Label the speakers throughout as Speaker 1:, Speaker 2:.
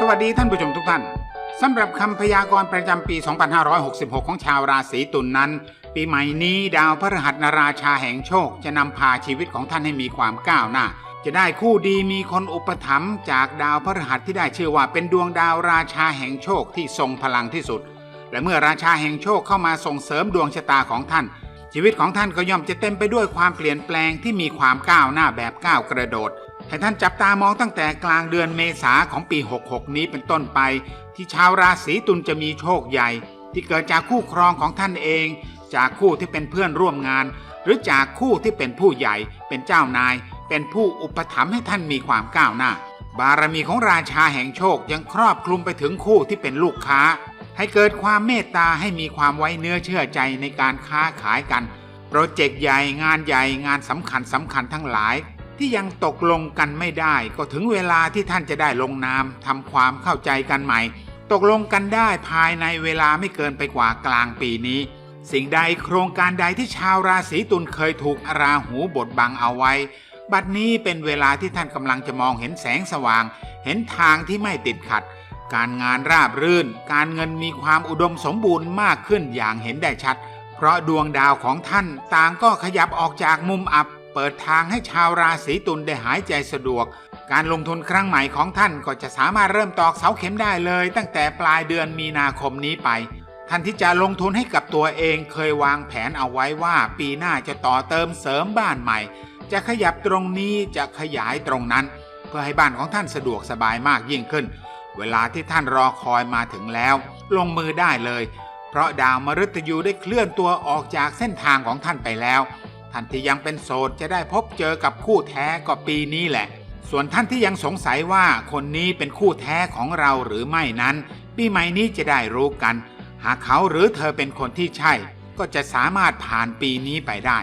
Speaker 1: สวัสดีท่านผู้ชมทุกท่านสำหรับคำพยากรณ์ประจำปี 2566 ของชาวราศีตุลนนั้น ปีใหม่นี้ดาวพฤหัสนราชาแห่งโชค จะนำพาชีวิตของท่านให้มีความก้าวหน้า จะได้คู่ดีมีคนอุปถัมภ์จากดาวพฤหัสที่ได้ชื่อว่าเป็นดวงดาวราชาแห่งโชคที่ทรงพลังที่สุด และเมื่อราชาแห่งโชคเข้ามาส่งเสริมดวงชะตาของท่าน ชีวิตของท่านก็ย่อมจะเต็มไปด้วยความเปลี่ยนแปลงที่มีความก้าวหน้าแบบก้าวกระโดด ให้ท่านจับตามองตั้งแต่กลางเดือนเมษาของปี 66 นี้เป็นต้นไป ที่ชาวราศีตุลจะมีโชคใหญ่ ที่เกิดจากคู่ครองของท่านเอง จากคู่ที่เป็นเพื่อนร่วมงาน หรือจากคู่ที่เป็นผู้ใหญ่ เป็นเจ้านาย เป็นผู้อุปถัมภ์ให้ท่านมีความก้าวหน้า บารมีของราชาแห่งโชคยังครอบคลุมไปถึงคู่ที่เป็นลูกค้า ให้เกิดความเมตตาให้มีความไว้เนื้อเชื่อใจในการค้าขายกันโปรเจกต์ใหญ่งานใหญ่งานสำคัญสำคัญทั้งหลาย ที่ยังตกลงกันไม่ได้ ก็ถึงเวลาที่ท่านจะได้ลงนามทำความเข้าใจกันใหม่ ตกลงกันได้ภายในเวลาไม่เกินไปกว่ากลางปีนี้ สิ่งใดโครงการใดที่ชาวราศีตุลเคยถูกราหูบดบังเอาไว้ บัดนี้เป็นเวลาที่ท่านกำลังจะมองเห็นแสงสว่าง เห็นทางที่ไม่ติดขัด การงานราบรื่น การเงินมีความอุดมสมบูรณ์มากขึ้นอย่างเห็นได้ชัด เพราะดวงดาวของท่านต่างก็ขยับออกจากมุมอับ ปิดทางให้ชาวราศีตุลได้หายใจสะดวก การลงทุนครั้งใหม่ของท่านก็จะสามารถเริ่มตอกเสาเข็มได้เลย ตั้งแต่ปลายเดือนมีนาคมนี้ไป ท่านที่จะลงทุนให้กับตัวเองเคยวางแผนเอาไว้ว่า ปีหน้าจะต่อเติมเสริมบ้านใหม่ จะขยับตรงนี้จะขยายตรงนั้น เพื่อให้บ้านของท่านสะดวกสบายมากยิ่งขึ้น เวลาที่ท่านรอคอยมาถึงแล้ว ลงมือได้เลย เพราะดาวมฤตยูได้เคลื่อนตัวออกจากเส้นทางของท่านไปแล้ว ท่านที่ยังเป็นโสดจะได้พบเจอกับคู่แท้ก็ปีนี้แหละ ส่วนท่านที่ยังสงสัยว่าคนนี้เป็นคู่แท้ของเราหรือไม่นั้น ปีใหม่นี้จะได้รู้กัน หากเขาหรือเธอเป็นคนที่ใช่ ก็จะสามารถผ่านปีนี้ไปได้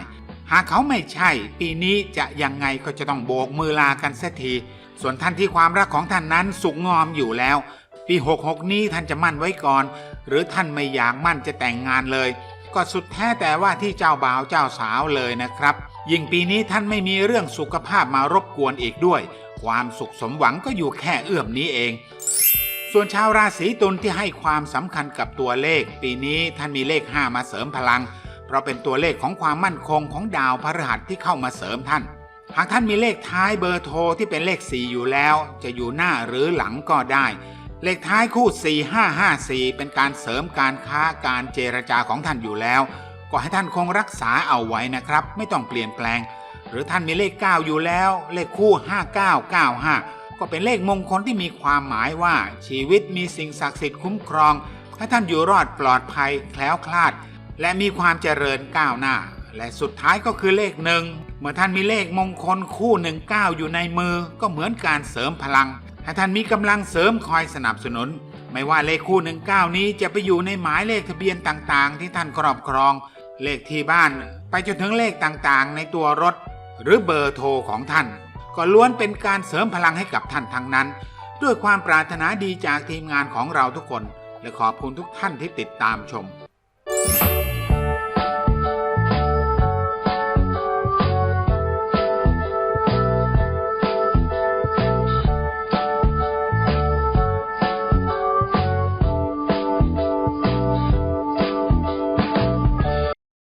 Speaker 1: หากเขาไม่ใช่ ปีนี้จะยังไงก็จะต้องโบกมือลากันเสียที ส่วนท่านที่ความรักของท่านนั้นสุกงอมอยู่แล้ว ปี 66 นี้ท่านจะมั่นไว้ก่อน หรือท่านไม่อยากมั่นจะแต่งงานเลย ก็สุดแท้แต่ว่าที่เจ้าบ่าวเจ้าสาวเลยนะครับ ยิ่งปีนี้ท่านไม่มีเรื่องสุขภาพมารบกวนอีกด้วย ความสุขสมหวังก็อยู่แค่เอื้อมนี้เอง ส่วนชาวราศีตุลที่ให้ความสำคัญกับตัวเลข ปีนี้ท่านมีเลข 5 มาเสริมพลัง เพราะเป็นตัวเลขของความมั่นคงของดาวพฤหัสที่เข้ามาเสริมท่าน หากท่านมีเลขท้ายเบอร์โทรที่เป็นเลข 4 อยู่แล้ว จะอยู่หน้าหรือหลังก็ได้ เลขท้ายคู่ 4554 เป็นการเสริมการค้าการเจรจาของท่านอยู่แล้ว ก็ให้ท่านคงรักษาเอาไว้นะครับ ไม่ต้องเปลี่ยนแปลง หรือท่านมีเลข 9 อยู่แล้ว เลขคู่ 5995 ก็เป็นเลขมงคลที่มีความหมายว่าชีวิตมีสิ่งศักดิ์สิทธิ์คุ้มครอง ให้ท่านอยู่รอดปลอดภัยแคล้วคลาด และมีความเจริญก้าวหน้า และสุดท้ายก็คือเลขหนึ่งเมื่อท่านมีเลขมงคลคู่หนึ่งก้าอยู่ในมือ ก็เหมือนการเสริมพลัง ให้ท่านมีกำลังเสริมคอยสนับสนุน ไม่ว่าเลขคู่หนึ่งเก้านี้จะไปอยู่ในหมายเลขทะเบียนต่างๆ ที่ท่านครอบครอง เลขที่บ้าน ไปจนถึงเลขต่างๆ ในตัวรถ หรือเบอร์โทรของท่าน ก็ล้วนเป็นการเสริมพลังให้กับท่านทั้งนั้น ด้วยความปรารถนาดีจากทีมงานของเราทุกคน และขอบคุณทุกท่านที่ติดตามชม